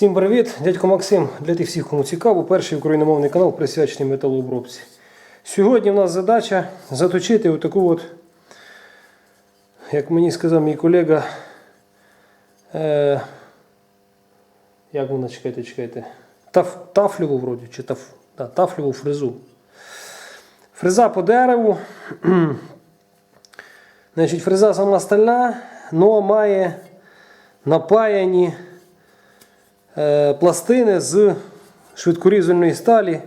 Всім привіт! Дядько Максим для тих всіх, кому цікаво, перший україномовний канал присвячений металообробці. Сьогодні в нас задача заточити отаку от, як мені сказав мій колега, е, як вона, чекайте, чекайте, таф, тафлеву вроді, чи таф, да, тафлеву фрезу. Фреза по дереву. Значить, фреза сама стальна, але має напаяні пластини з швидкорізальної сталі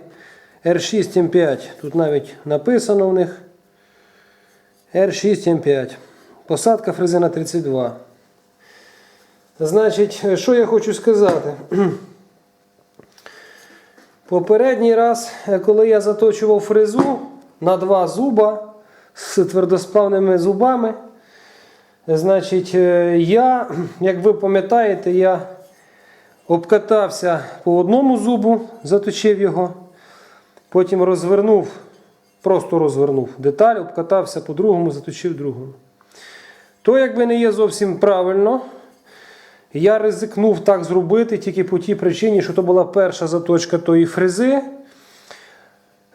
R6M5. Тут навіть написано в них R6M5. Посадка фрези на 32. Значить, е, що я хочу сказати? Попередній раз, е, коли я заточував фрезу на два зуба з твердосплавними зубами, значить, е, я, як ви пам'ятаєте, я обкатався по одному зубу, заточив його, потім розвернув, просто розвернув деталь, обкатався по другому, заточив другому. То, якби не є зовсім правильно, я ризикнув так зробити тільки по тій причині, що то була перша заточка тої фрези.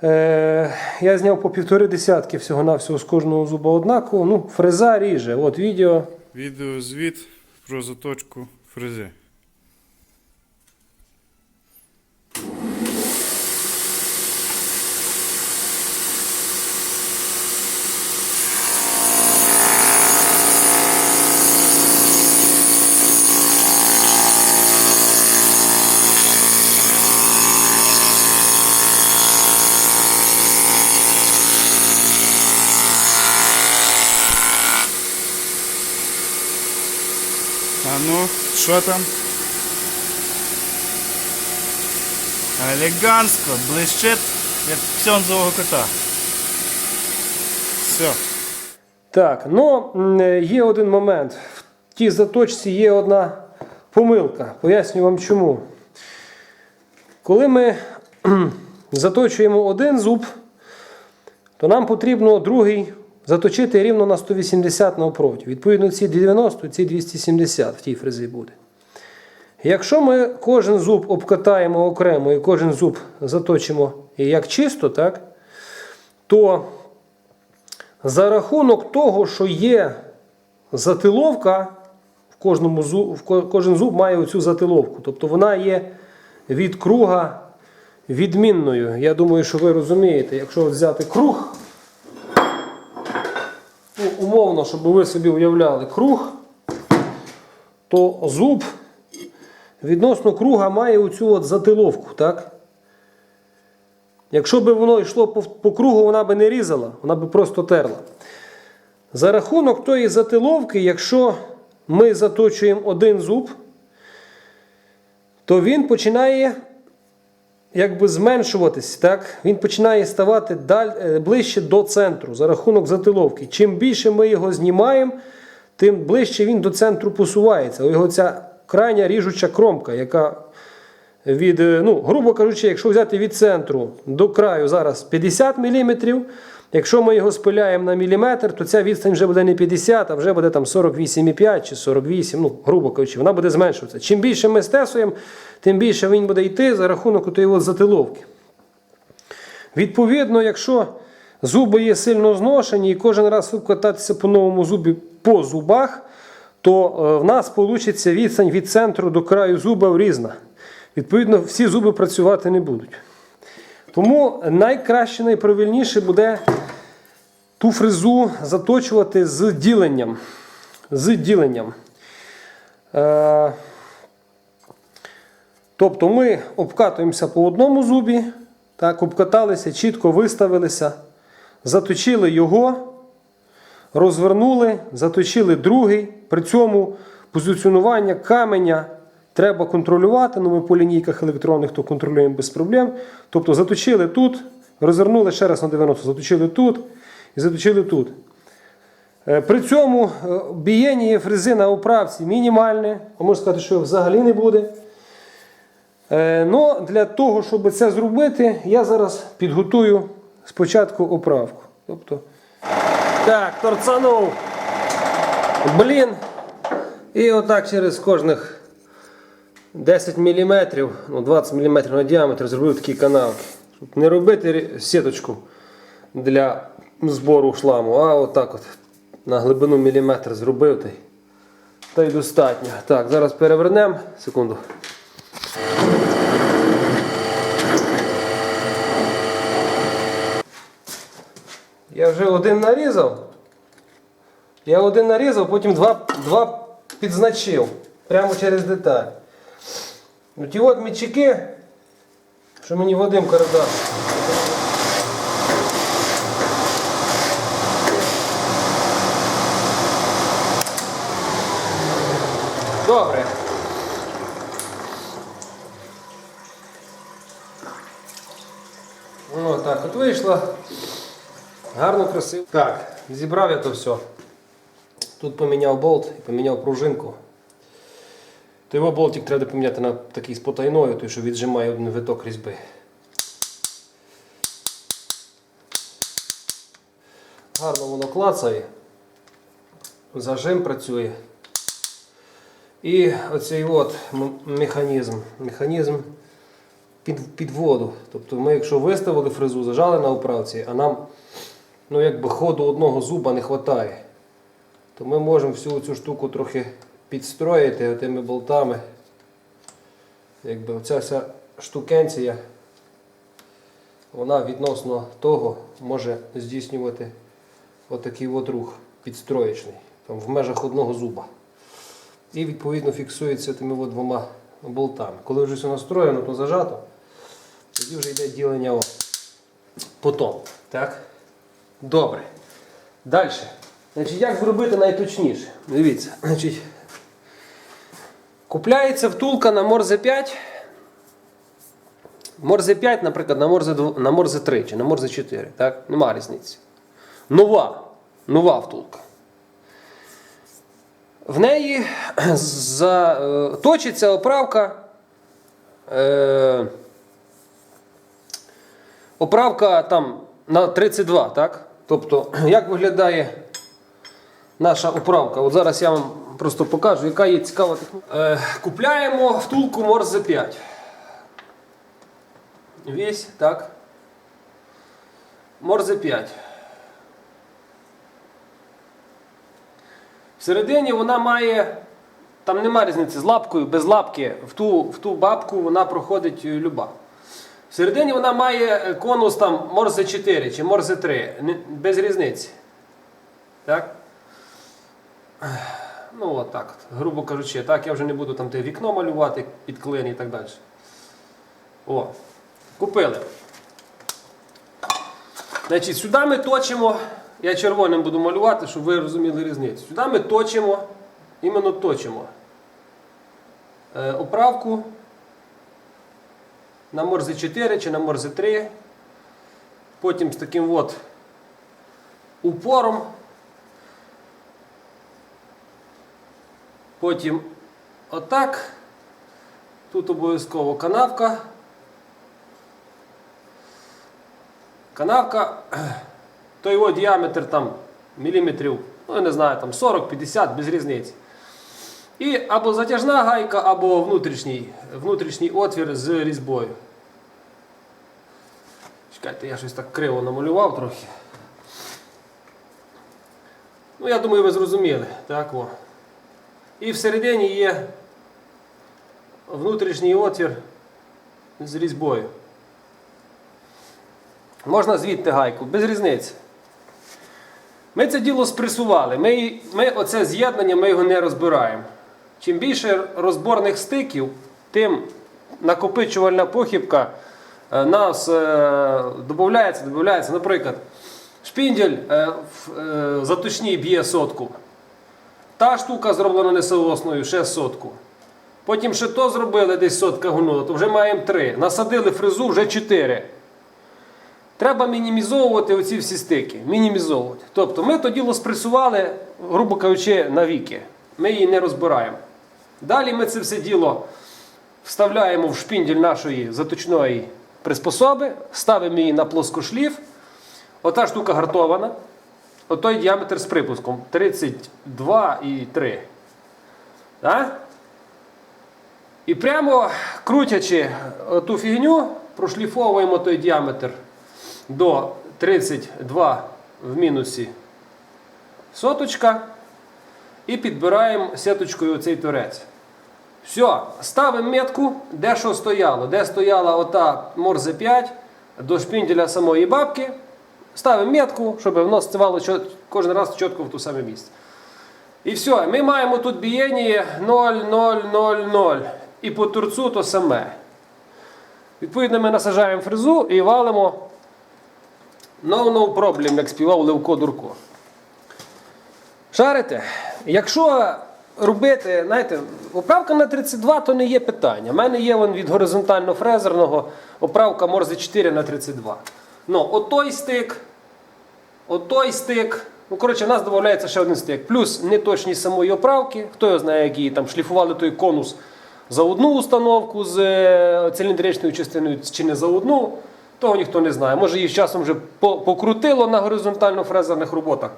Е, я зняв по півтори десятки всього-навсього з кожного зуба однаково. Ну, фреза ріже. От відео. Відеозвіт про заточку фрези. А ну. Елегантсько, блищить, як ксьонзового кота. Все. Так, ну е, є один момент. В тій заточці є одна помилка. Поясню вам чому. Коли ми заточуємо один зуб, то нам потрібно другий заточити рівно на 180 навпроти. Відповідно, ці 90, ці 270 в тій фрезі буде. Якщо ми кожен зуб обкатаємо окремо і кожен зуб заточимо як чисто, так, то за рахунок того, що є затиловка, в кожному зуб, в кожен зуб має оцю затиловку. Тобто вона є від круга відмінною. Я думаю, що ви розумієте, якщо взяти круг, ну, умовно, щоб ви собі уявляли круг, то зуб відносно круга має оцю от затиловку. так? Якщо б воно йшло по, по кругу, вона би не різала, вона би просто терла. За рахунок тої затиловки, якщо ми заточуємо один зуб, то він починає якби зменшуватись. Так? Він починає ставати даль, е, ближче до центру за рахунок затиловки. Чим більше ми його знімаємо, тим ближче він до центру посувається. Його ця крайня ріжуча кромка, яка від, е, ну, грубо кажучи, якщо взяти від центру до краю зараз 50 мм, якщо ми його спиляємо на міліметр, то ця відстань вже буде не 50, а вже буде там 48,5 чи 48, ну, грубо кажучи, вона буде зменшуватися. Чим більше ми стесуємо, тим більше він буде йти за рахунок тієї затиловки. Відповідно, якщо зуби є сильно зношені і кожен раз вкататися по новому зубі по зубах, то е, в нас вийде відстань від центру до краю зуба різна. Відповідно, всі зуби працювати не будуть. Тому найкраще, найправильніше буде ту фрезу заточувати з діленням. З діленням. Е, тобто ми обкатуємося по одному зубі, так, обкаталися, чітко виставилися, заточили його, розвернули, заточили другий. При цьому позиціонування каменя треба контролювати. Ну, ми по лінійках електронних то контролюємо без проблем. Тобто заточили тут, розвернули ще раз на 90, заточили тут і заточили тут. Е, При цьому е, бієння фрези на оправці мінімальне, а можна сказати, що взагалі не буде. Е, Ну, для того, щоб це зробити, я зараз підготую спочатку оправку. Тобто, так, торцанув. Блін. І отак через кожних 10 мм, ну 20 мм на діаметр зробив такі канавки. Щоб не робити сіточку для збору шламу, а отак от на глибину міліметр зробив та й, та й достатньо. Так, зараз перевернемо. Секунду. Я вже один нарізав. Я один нарізав, потім два, два підзначив. Прямо через деталь. Ну ті от мічики, що мені Вадим передав. Добре. О, так, от вийшло. Гарно, красиво. Так, зібрав я то все. Тут поміняв болт і поміняв пружинку. То його болтик треба поміняти на такий з потайною, той, що віджимає один виток різьби. Гарно воно клацає. Зажим працює. І оцей от механізм. Механізм під, підводу. Тобто ми, якщо виставили фрезу, зажали на управці, а нам ну, якби ходу одного зуба не вистачає, то ми можемо всю цю штуку трохи підстроїти тими болтами. Якби оця вся штукенція, вона відносно того може здійснювати отакий от рух підстроєчний, там, в межах одного зуба. І відповідно фіксується тими от двома болтами. Коли вже все настроєно, то зажато, тоді вже йде ділення потом. Так? Добре. Далі. Значить, як зробити найточніше? Дивіться, значить, купляється втулка на Морзе 5. Морзе 5, наприклад, на Морзе, 2 на Морзе 3 чи на Морзе 4. Так? Нема різниці. Нова. Нова втулка. В неї за, е, точиться оправка. Е, оправка там на 32, так? Тобто, як виглядає наша оправка? От зараз я вам просто покажу, яка є цікава техніка. Е, купляємо втулку Морзе 5. Весь, так? Морзе 5. Всередині вона має, там нема різниці з лапкою, без лапки, в ту, в ту бабку вона проходить е, люба. Всередині вона має е, конус там Морзе 4 чи Морзе 3, без різниці. Так? Ну, от так, от, грубо кажучи, так, я вже не буду там те вікно малювати під клин і так далі. О, купили. Значить, сюди ми точимо, я червоним буду малювати, щоб ви розуміли різницю. Сюди ми точимо, іменно точимо е, оправку на морзи 4 чи на морзи 3. Потім з таким от упором. Потім отак. Тут обов'язково канавка. Канавка, то його діаметр там міліметрів, ну я не знаю, там 40-50 без різниці. І або затяжна гайка, або внутрішній, внутрішній отвір з різьбою. Чекайте, я щось так криво намалював трохи. Ну, я думаю, ви зрозуміли. Так, о. І всередині є внутрішній отвір з різьбою. Можна звідти гайку, без різниці. Ми це діло спресували. Ми, ми оце з'єднання ми його не розбираємо. Чим більше розборних стиків, тим накопичувальна похибка е, нас е, додається, додається. Наприклад, шпіндель е, в е, заточній б'є сотку. Та штука зроблена несоосною, ще сотку. Потім ще то зробили, десь сотка гунула, то вже маємо три. Насадили фрезу вже чотири. Треба мінімізовувати оці всі стики. Мінімізовувати. Тобто ми то діло спресували, грубо кажучи, навіки. Ми її не розбираємо. Далі ми це все діло вставляємо в шпіндель нашої заточної приспособи, ставимо її на плоскошліф. Ота штука гартована. Отой діаметр з припуском 32,3. Так? І прямо крутячи ту фігню, прошліфовуємо той діаметр до 32 в мінусі соточка і підбираємо сіточкою оцей торець. Все, ставимо метку, де що стояло. Де стояла ота Морзе 5 до шпінделя самої бабки. Ставимо метку, щоб воно ставало кожен раз чітко в ту саме місце. І все, ми маємо тут бієння 0, 0, 0, 0. І по турцу то саме. Відповідно, ми насажаємо фрезу і валимо no no problem, як співав Левко Дурко. Шарите? Якщо робити, знаєте, оправка на 32 то не є питання. У мене є вон від горизонтально-фрезерного оправка Морзе 4 на 32. Ну, отой стик, отой стик. Ну, коротше, в нас додається ще один стик. Плюс неточність самої оправки. Хто його знає, як її там шліфували той конус за одну установку з е, циліндричною частиною чи не за одну, того ніхто не знає. Може її часом вже покрутило на горизонтально-фрезерних роботах.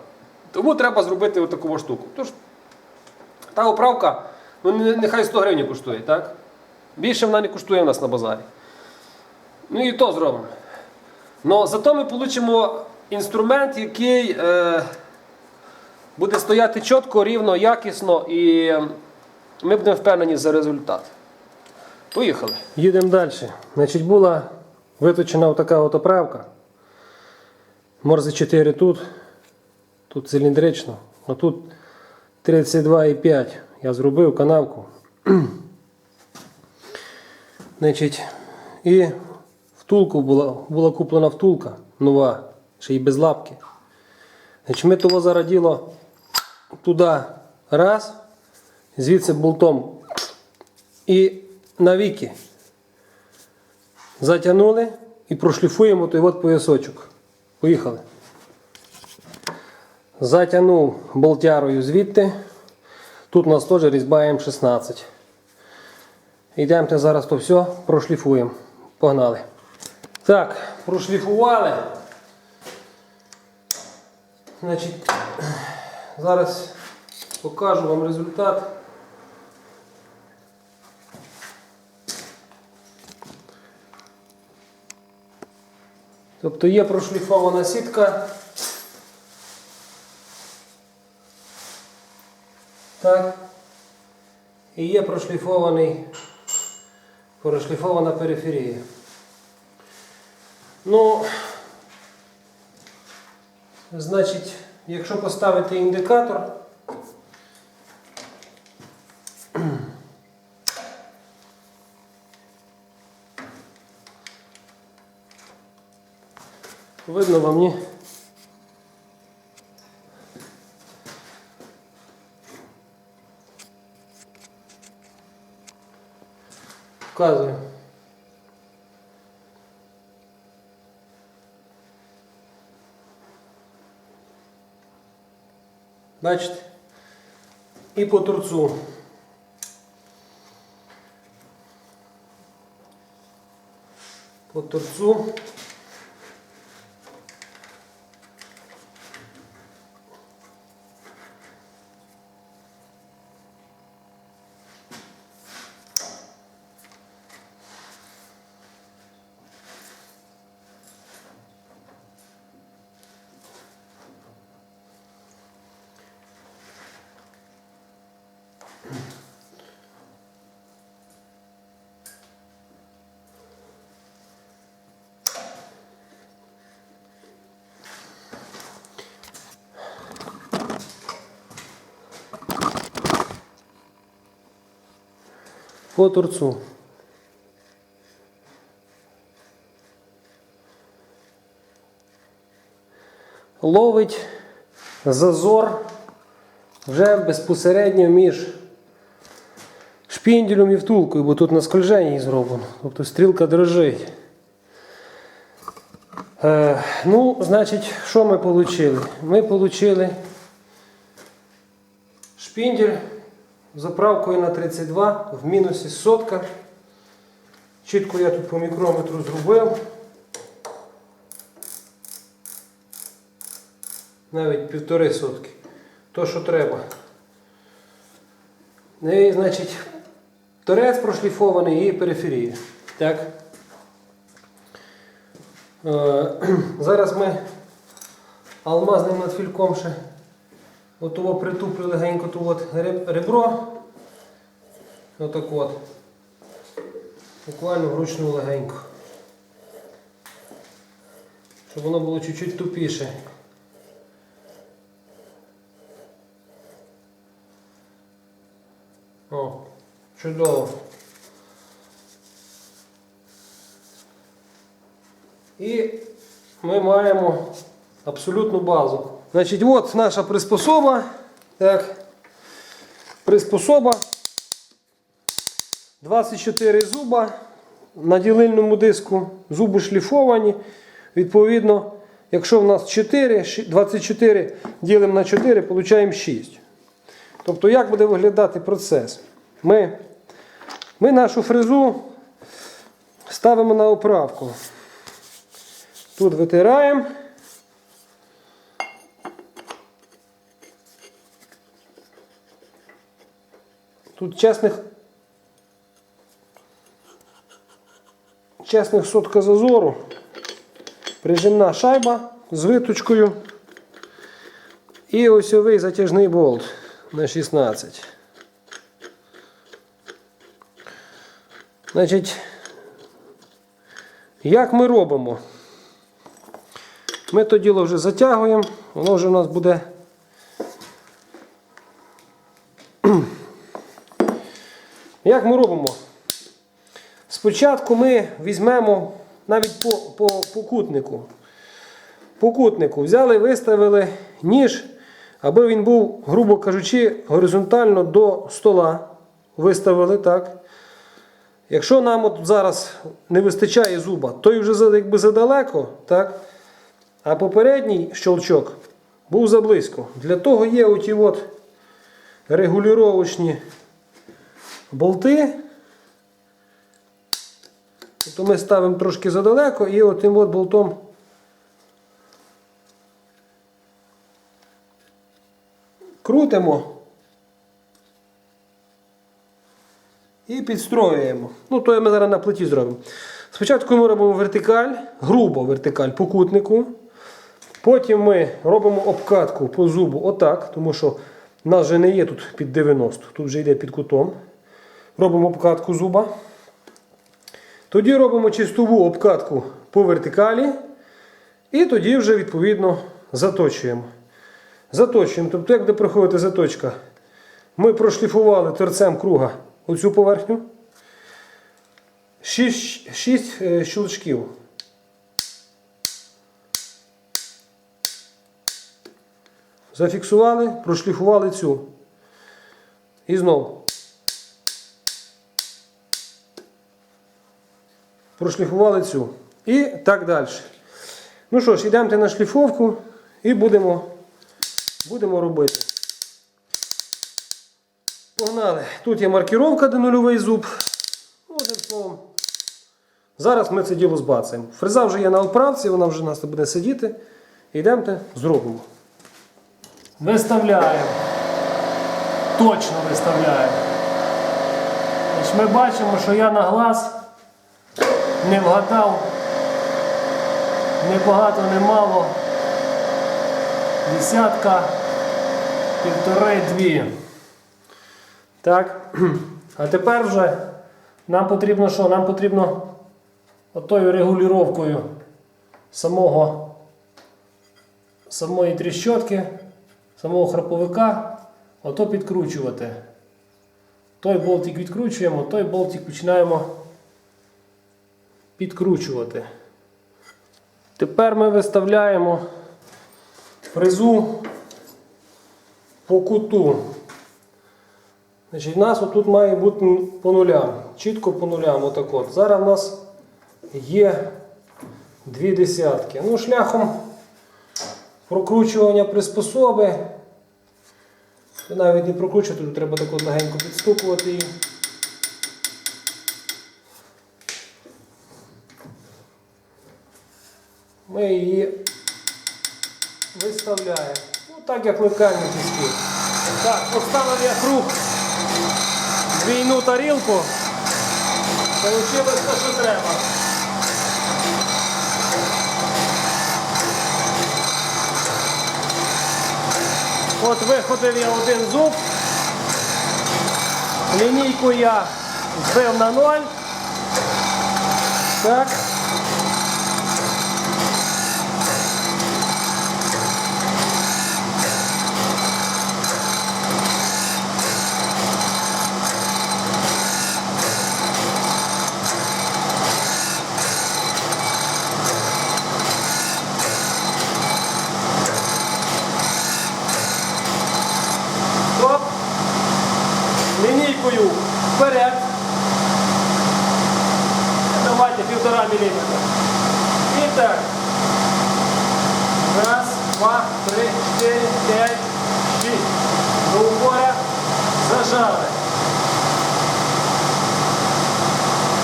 Тому треба зробити отаку штуку. Тож, та оправка, ну нехай 100 гривень коштує, так? Більше вона не коштує в нас на базарі. Ну і то зробимо. Ну, зато ми отримаємо інструмент, який е, буде стояти чітко, рівно, якісно і ми будемо впевнені за результат. Поїхали. Їдемо далі. Значить, була виточена така от оправка. Морзе 4 тут. Тут циліндрично, а тут 32,5. Я зробив канавку. Значить, і втулку була, була куплена втулка нова, ще й без лапки. Значить, ми того зараз туди раз, звідси болтом і навіки затягнули і прошліфуємо той от поясочок. Поїхали. Затягнув болтярою звідти. Тут у нас теж різьба М16. Йдемо зараз то все прошліфуємо. Погнали. Так, прошліфували. Значить, зараз покажу вам результат. Тобто є прошліфована сітка. Так. І є прошліфований, прошліфована периферія. Ну, значить, якщо поставити індикатор, видно вам ні? Вказую. Бачите? І по торцу. По торцу. По торцу. Ловить зазор вже безпосередньо між шпінделем і втулкою, бо тут на скольженні зроблено. Тобто стрілка дрожить. Е, ну, значить, що ми отримали? Ми отримали шпіндель заправкою на 32 в мінусі сотка. Чітко я тут по мікрометру зробив. Навіть півтори сотки. То, що треба. І, значить, торець прошліфований і периферія. Так. Е, Зараз ми алмазним надфільком ще отого притуплю легенько ту от ребро. Отак от. Буквально вручну легенько. Щоб воно було чуть-чуть тупіше. О, чудово. І ми маємо абсолютну базу. Значить, от наша приспособа. Так. Приспособа. 24 зуба на ділильному диску. Зуби шліфовані. Відповідно, якщо в нас 4, 24 ділимо на 4, получаємо 6. Тобто, як буде виглядати процес? Ми, ми нашу фрезу ставимо на оправку. Тут витираємо. Тут чесних, чесних сотка зазору. Прижимна шайба з виточкою. І осьовий затяжний болт на 16. Значить, як ми робимо? Ми то діло вже затягуємо, воно вже у нас буде. Як ми робимо? Спочатку ми візьмемо навіть по, по, по кутнику. По кутнику взяли, виставили ніж, аби він був, грубо кажучи, горизонтально до стола. Виставили так. Якщо нам от зараз не вистачає зуба, той вже якби задалеко, так? а попередній щелчок був заблизько. Для того є оті от регулювачні болти. Тобто ми ставимо трошки задалеко і отим от болтом крутимо і підстроюємо. Ну, то ми зараз на плиті зробимо. Спочатку ми робимо вертикаль, грубо вертикаль по кутнику. Потім ми робимо обкатку по зубу отак, тому що в нас вже не є тут під 90, тут вже йде під кутом. Робимо обкатку зуба. Тоді робимо чистову обкатку по вертикалі. І тоді вже відповідно заточуємо. Заточуємо. Тобто, як буде проходити заточка? Ми прошліфували торцем круга оцю поверхню. 6, 6 щелчків. Зафіксували, прошліфували цю. І знову. Прошліфували цю. І так далі. Ну що ж, йдемо на шліфовку і будемо, будемо робити. Погнали. Тут є маркіровка, де нульовий зуб. Одним словом. Зараз ми це діло збацаємо. Фреза вже є на оправці, вона вже у нас буде сидіти. Йдемте, зробимо. Виставляємо. Точно виставляємо. Ми бачимо, що я на глаз не вгадав. Не багато, не мало. Десятка, півтори, дві. Так. А тепер вже нам потрібно що? Нам потрібно отою регулюванням самого, самої тріщотки, самого храповика, ото підкручувати. Той болтик відкручуємо, той болтик починаємо підкручувати. Тепер ми виставляємо фрезу по куту. Значить, У нас отут має бути по нулям. Чітко по нулям. Отак от. Зараз у нас є дві десятки. Ну, шляхом прокручування приспособи. Навіть не прокручувати, тут треба так от легенько підстукувати її. Ми її виставляємо. Ну, так як лекальні тиски. Так, поставив я круг двійну тарілку. Получилось те, що треба. От виходив я один зуб. Лінійку я збив на ноль. Так. Стоп. Лінійкою вперед. Давайте півтора міліметра. І так. Раз, два, три, чотири, п'ять, шість. До упора зажали.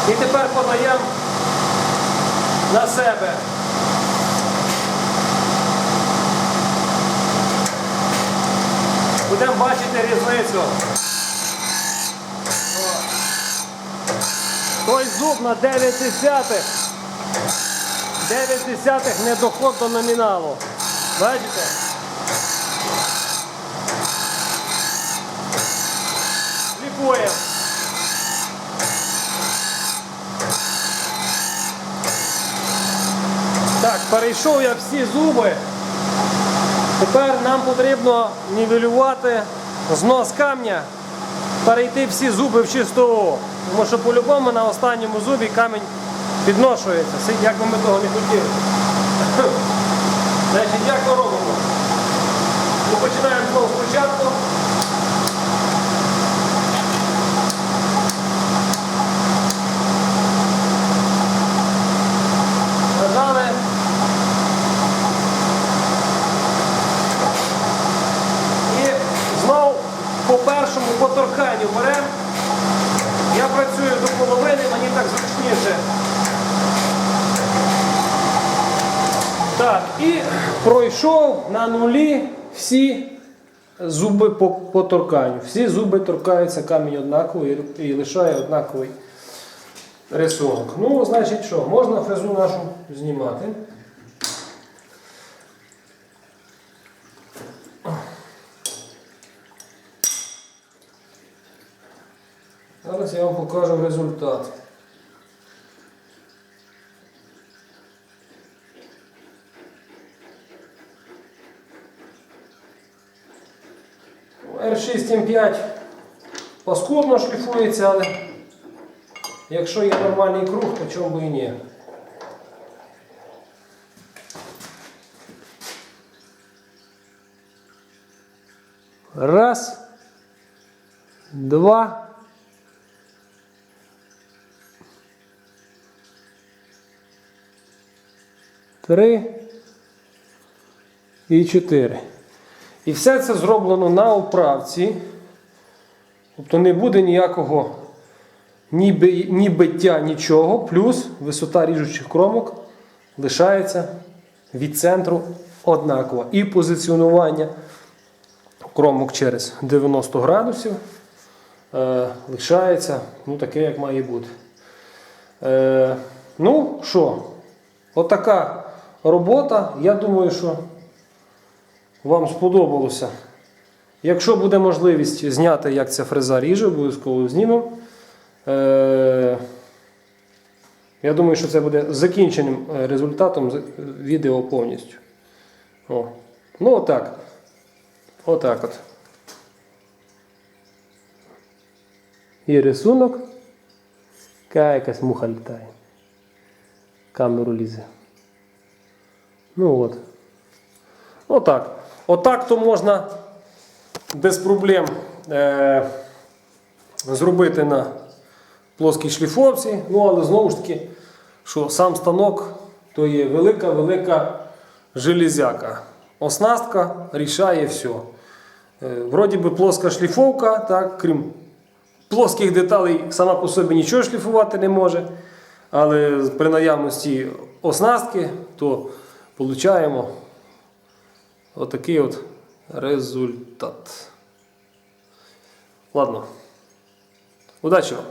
І тепер подаємо на себе. Будемо бачити різницю. Той зуб на 9 десятих. 9 десятих не доход до номіналу. Бачите? Сліпуємо. Так, перейшов я всі зуби. Тепер нам потрібно нівелювати знос камня, перейти всі зуби в чистого. Тому що по-любому на останньому зубі камінь підношується, як би ми того не хотіли. Значить, як ми робимо? Ми починаємо знову спочатку. Нажали. І знову по першому поторканню беремо. Я працюю до половини, мені так зручніше. Так, і пройшов на нулі всі зуби по, по торканню. Всі зуби торкаються камінь однаково і, і лишає однаковий рисунок. Ну, значить що, можна фрезу нашу знімати. Зараз я вам покажу результат. R6 M5 паскудно шліфується, але якщо є нормальний круг, то чому би і ні. Раз, два, три і чотири. І все це зроблено на управці. Тобто не буде ніякого ні, би- ні биття, нічого. Плюс висота ріжучих кромок лишається від центру однаково. І позиціонування кромок через 90 градусів е, лишається ну, таке, як має бути. Е, ну що, отака робота. Я думаю, що вам сподобалося. Якщо буде можливість зняти, як ця фреза ріже, обов'язково знімемо. Е, я думаю, що це буде закінченим е, результатом відео повністю. О. Ну, отак. Отак от. Є рисунок. Яка якась муха літає. Камеру лізе. Ну от. Отак. Отак то можна без проблем е, зробити на плоскій шліфовці. Ну, але знову ж таки, що сам станок то є велика-велика железяка. Оснастка рішає все. Е, вроді би плоска шліфовка, так, крім плоских деталей, сама по собі нічого шліфувати не може. Але при наявності оснастки, то получаємо отакий от результат. Ладно. Удачі вам!